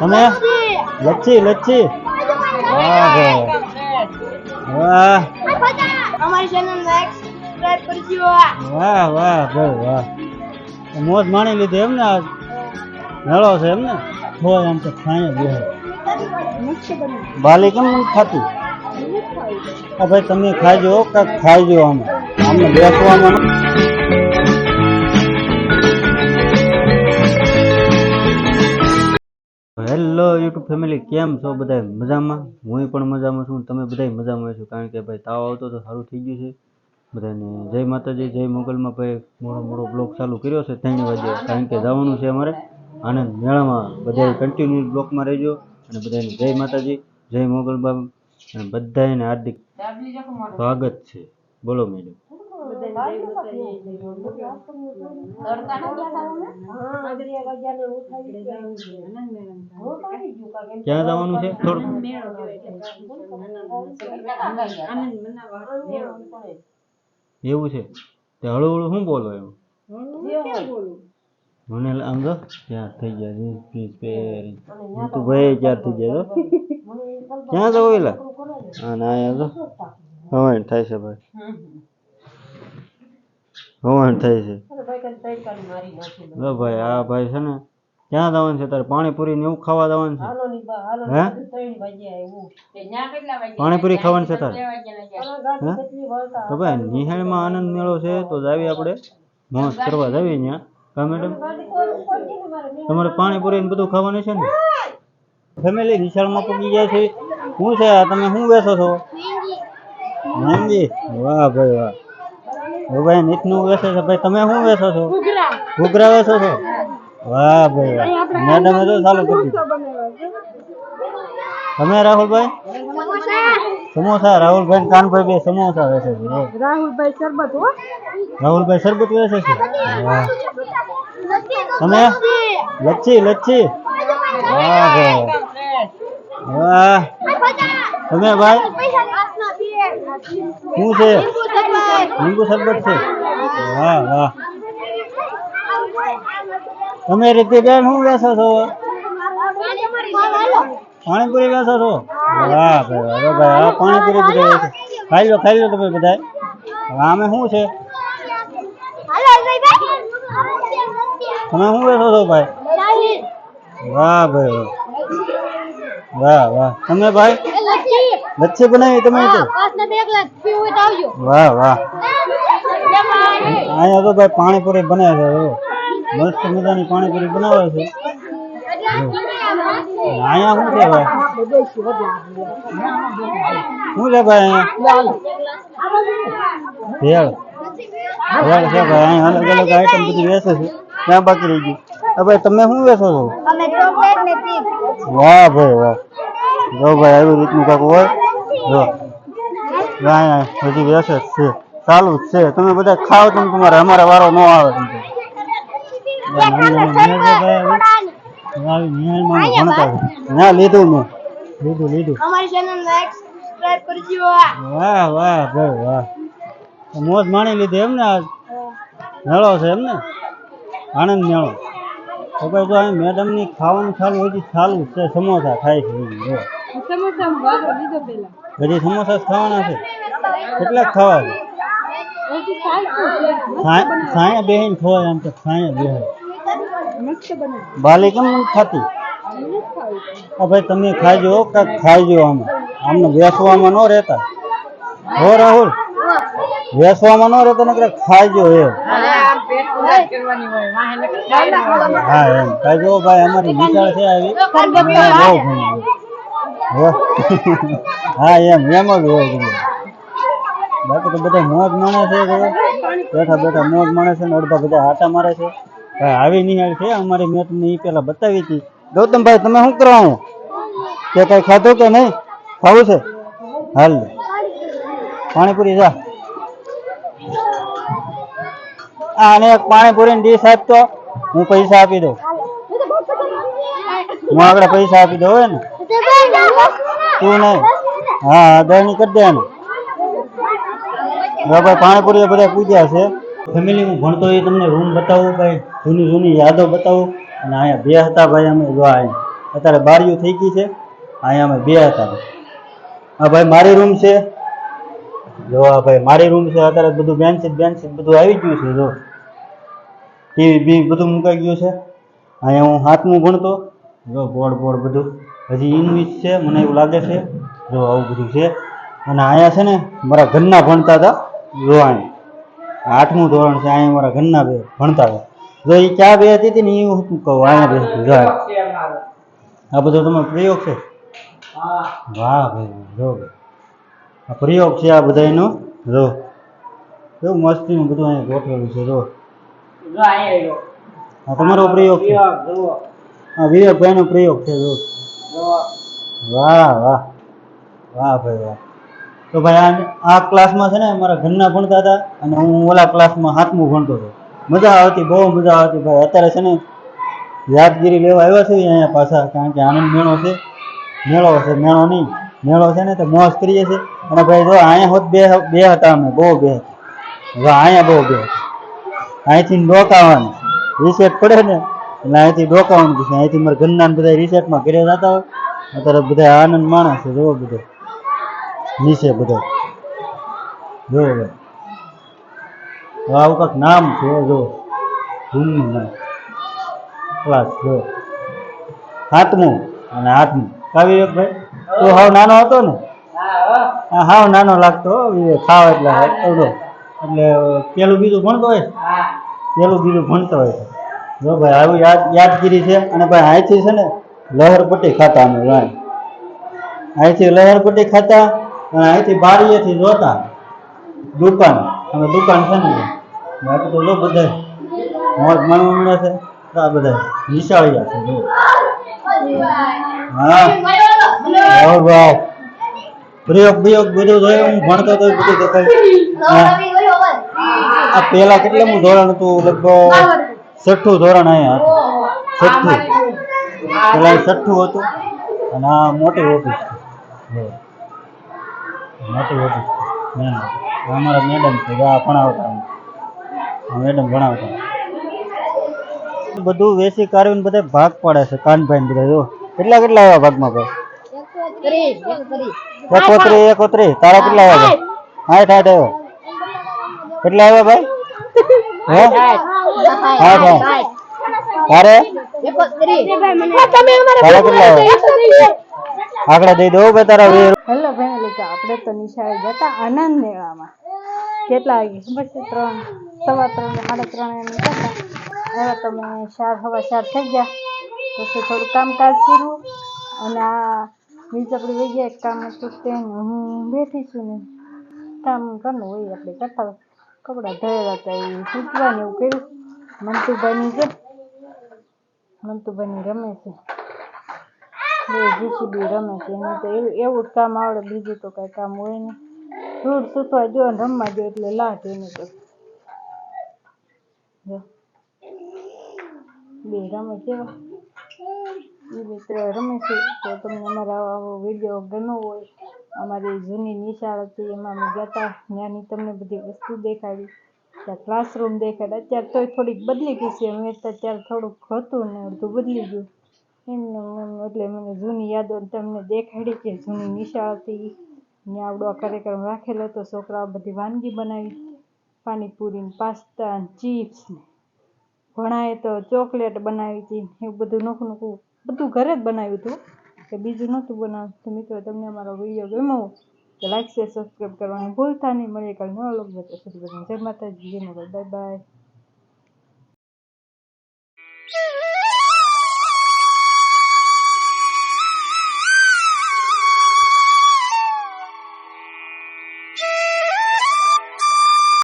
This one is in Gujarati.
તમે? લચ્છી લચ્છી. વાહ વાહ. અમારી ચેનલ લાઈક સબસ્ક્રાઇબ કરજો વાહ વાહ બહુ વાહ. મોજ માણી લીધી એમ ને આજ. મેળો છે એમ ને હોય એમ તો ખાઈ બેહો બાલી કેમ ખાતું? ભાઈ તમે ખાજો કાંઈક ખાઈજો આમ. અમને બેસવામાં યુટ્યુબ ફેમિલી કેમ છો બધા મજામાં? હું પણ મજામાં છું, તમે બધા મજામાં છો? કારણ કે ભાઈ તાવ આવતો તો સારું થઈ ગયું છે. બધાને જય માતાજી, જય મોગલમાં ભાઈ મોડો મોડો બ્લોગ ચાલુ કર્યો છે, ત્રણ વાગે. કારણ કે જવાનું છે અમારે. આનંદ મેળામાં બધા કન્ટિન્યુ બ્લોકમાં રહેજો. અને બધાને જય માતાજી, જય મોગલબા અને બધાને હાર્દિક સ્વાગત છે. બોલો મેડમ ક્યાં જવાનું છે? થોડું. એવું છે? તે હળવું શું બોલો એમ? મને જો ક્યાં થઈ ગયા પહેરી ભાઈ ક્યાં થઈ ગયા ક્યાં જવું એલા હા ના જો. હવાણ થાય છે ભાઈ. હવાણ થાય છે. લો ભાઈ આ ભાઈ છે ને ક્યાં જવાનું છે તારે? પાણીપુરી ને એવું ખાવા જવાનું છે? હે? પાણીપુરી ખાવાનું છે તારે? તો ભાઈ નિહાળમાં આનંદ મેળો છે તો જાવી આપણે. મોજ કરવા જાવી ત્યાં કા મેડમ? તમારે પાણીપુરી ને બધું ખાવાનું છે ને? ફેમિલી વિશાળમાં પૂગી જાય છે. શું છે તમે શું બેસો છો? મહેંદી? વાહ ભાઈ વાહ. ભાઈ નીતનું બેસે છે. ભાઈ તમે શું બેસો છો? ઘૂઘરા. વેસો છો? વાહ ભાઈ વાહ. મેડમે તો ચાલુ કરી તમે રાહુલભાઈ? સમોસા. રાહુલભાઈ ને કાનભાઈ બે સમોસા વેચે છે. રાહુલભાઈ શરબત હો. રાહુલભાઈ શરબત વેચે છે? તમે? લચ્છી લચ્છી. વાહ ભાઈ. વાહ. તમે ભાઈ? શું છે? લીંબુ શરબત છે? વાહ વાહ. તમે રીતે બેન શું બેસો છો? પાણીપુરી બેસો છો? વાહ ભાઈ વાહ ભાઈ હા પાણીપુરી બધા ખાઈ લો ખાઈ લો તમે બધા આમે શું છે? તમે શું બેસો છો ભાઈ? વાહ ભાઈ વાહ વાહ. તમે ભાઈ? લચ્છી બનાવી તમે તો વાહ વાહ અહીંયા તો ભાઈ પાણીપુરી બને છે જો. મસ્ત મજાની પાણીપુરી બનાવે છે અહીંયા શું છે ભાઈ શું છે ભાઈ અહીંયા ભેળ ભેળ છે ભાઈ અહીંયા અલગ અલગ આઈટમ બધી વેચે છે ક્યાં બાકી રહી ગયું તો ભાઈ તમે શું વેચો છો અમે ચોકલેટ ને ચીપ વાહ ભાઈ વાહ જો ભાઈ આવી રીતનું કાંઈક હોય? જો. ના બધી વેચે છે. ચાલુ જ છે. તમે બધા ખાઓ તમે તમારે અમારે વારો ન આવે ના લીધું મેં. લીધું લીધું. વાહ વાહ ભાઈ વાહ. મોજ માણી લીધી એમ ને આજ મેળો છે એમ ને? આનંદ મેળો. તો ભાઈ જો અહીં મેડમની ખાવાનું ચાલુ હજી ચાલુ જ છે. સમોસા ખાય છે. હજી જો હજી સમોસા જ ખાવાના? છે કેટલાક ખાવા છે સાયા બેહીને ખવાય એમ તો સાયા બેહે બાલી કેમ નથી ખાતી આ ભાઈ તમે ખાજો કાંઈક ખાઈજો આમ આમને બેસવામાં ન રહેતા। હો રાહુલ બેસવામાં ન રહેતા નકર ખાઈજો એ હા એમ. ખાઈજો ભાઈ અમારી નિશાળ છે આવી. બહુ ઘણી. હો. એમ એમ જ હોય બધું. બાકી તો બધા મોજ માણે છે બેઠા બેઠા મોજ માણે છે ને અડધા બધા હાટા મારે છે. આવી નિહાળ છે અમારી મેચ ને ઈ પેલા બતાવી હતી. ગૌતમભાઈ, તમે શું કરવાનું? કે કઈ ખાધું કે નહીં? ખાવું છે? હાલ. પાણીપુરી જા. આ અને એક પાણીપુરીની ડીશ આપતો હું પૈસા આપી દઉં. હું આગળ પૈસા આપી દઉં ને? હા, દહીં કરી પાણીપુરી બધા પૂજ્યા છે. ફેમિલી હું ભણતો એ તમને રૂમ બતાવું, ભાઈ. જૂની જૂની યાદો બતાવું. અને અહીંયા બે હતા ભાઈ અમે જો અત્યારે બારીઓ થઈ ગઈ છે. અહીંયા અમે બે હતા. હા, ભાઈ, મારી રૂમ છે. જો આ ભાઈ, મારી રૂમ છે. અત્યારે બધું બેન્ચીટ બેન્ચીટ બધું આવી ગયું છે, જો. ટીવી બી બધું મુકાઈ ગયું છે. અહીંયા હું હાથમું ભણતો. જો બોર્ડ બોર્ડ બધું. હજી ઇંગ્લિશ છે મને એવું લાગે છે. જો આવું બધું છે. અને અહીંયા છે ને મારા ઘરના ભણતા હતા જો અહીંયા આઠમું ધોરણ છે અહીંયા મારા ઘરના બે ભણતા હતા. જો એ ચા બે હતી ને એ હું શું કહું અહીંયા બે જો આ બધો તમારો પ્રયોગ છે? વાહ ભાઈ જો ભાઈ. આ પ્રયોગ છે આ બધા એનો જો. કેવું મસ્તીનું બધું અહીંયા ગોઠવેલું છે જો. આ તમારો પ્રયોગ છે? આ વિવેકભાઈનો પ્રયોગ છે, જો. વાહ વાહ. વાહ, ભાઈ, વાહ. તો ભાઈ, આ ક્લાસમાં છે ને, મારા ઘરના ભણતા હતા અને હું ઓલા ક્લાસમાં હાથમું ભણતો હતો. મજા આવતી, બહુ મજા આવતી. ભાઈ, અત્યારે છે ને, યાદગીરી લેવા આવ્યા છે અહીંયા પાછા, કારણ કે આનંદ મેળો છે. મેળો છે, મેળો નહીં. મેળો છે ને, તો મોજ કરીએ છીએ. અને ભાઈ, જો, અહીંયા હોત બે બે હતા અમે, બહુ બે હતા. અહીંયા બહુ બે હતા. અહીંથી ડોકાવાનું રિસેટ પડે ને એટલે અહીંથી ડોકાવાનું પછી અહીંથી મારા ઘરના બધા રિસેપમાં ઘરે જતા હોય. અત્યારે બધા આનંદ માણસ છે. જોવો બધો. નીચે બધો. જોવો આવું કાંક નામ છે. જો ધૂમનું નામ. ક્લાસ જો હાથમું અને હાથમું. કા વિવેકભાઈ તું હાવ નાનો હતો ને? હા હાવ નાનો લાગતો હો વિવેક. હાવ એટલે એટલે પેલું બીજું ભણતો હોય? પેલું બીજું ભણતો હોય. જો ભાઈ, આવું યાદ, યાદગીરી છે? અને ભાઈ અહીંથી છે ને લહરપટ્ટી ખાતા અમે ભાઈ. અહીંથી લહરપટ્ટી ખાતા અને અહીંથી બારીએથી જોતા. દુકાન અમે દુકાન છે ને બાકી તો જો બધા મોજ માણવા મળ્યા છે. આ બધા નિશાળિયા છે જો હા. ભાઈ. પ્રયોગ પ્રયોગ બધું જોયું, હું ભણતો તો બધું દેખાય. હા. આ પેલા કેટલામું ધોરણ હતું? લગભગ છઠ્ઠું ધોરણ અહીંયા હતું. છઠ્ઠું. પેલા છઠ્ઠું હતું અને આ મોટી ઓફિસ મોટી ઓફિસ મેમ. અમારા મેડમ છે આ ભણાવતા મેડમ ભણાવતા બધું વેસી કાઢીને બધા ભાગ પાડે છે કાનભાઈ બધા જો. કેટલા કેટલા આવ્યા ભાગમાં ભાઈ? એકોતરી એકોતરી તારા કેટલા આવ્યા ભાઈ? આઠ આઠ આવ્યા. કેટલા આવ્યા ભાઈ? હે? હા ભાઈ તારે તારા કેટલા આવ્યા આંકડા દઈ દો ભાઈ તારા વીર. હેલો ફેમિલી તો આપણે તો નિશાળે જતા આનંદ મેળામાં. કેટલા વાગે? ખબર છે? ત્રણ સવા ત્રણ સાડા ત્રણ એમ જતા હવે તમે ચાર હવા ચાર થઈ ગયા. પછી થોડું કામકાજ કર્યું અને આ બીજ આપણે વહી ગયા એક કામ હતું તે હું બેઠી છું ને. કામ કરવું હોય આપણે કરતા હોય. કપડાં ધોયેલા હતા એ સૂચવાનું એવું કર્યું. મંતુભાઈની છે મંતુભાઈની રમે છે. બે જીસીબી રમે છે. એને તો એવું જ કામ આવડે, બીજું તો કાંઈ કામ હોય નહીં. ધૂળ સૂકવા જો ને રમવા જો એટલે લાટ એને તો. બે રમે કેવા એ રમે છે. તો તમને અમારા આવો વીડિયો ગમ્યો હોય અમારી જૂની નિશાળ હતી, એમાં અમે ગયા હતા ત્યાંની તમને બધી વસ્તુ દેખાડી. ત્યાં ક્લાસરૂમ દેખાડ્યા અત્યારે તોય થોડીક બદલી ગઈ છે. અમે તો ત્યારે થોડુંક હતું ને અડધું બદલી ગયું. એમ, એટલે મને જૂની યાદો તમને દેખાડી કે જૂની નિશાળ હતી. ને આવડો કાર્યક્રમ રાખેલો હતો. છોકરાઓ બધી વાનગી બનાવી. પાણીપુરી પાસ્તા ચિપ્સ ઘણાએ તો ચોકલેટ બનાવી હતી એવું બધું નોખું નોખું બધું ઘરે જ બનાવ્યું હતું. કે બીજું નહોતું બનાવ્યું તો મિત્રો, તમને અમારો વીડિયો ગમ્યો તો લાઈક શેર સબસ્ક્રાઈબ કરવાનું ભૂલતા નહીં. મળીએ કાલે નવા લોકો જય માતાજી બાય બાય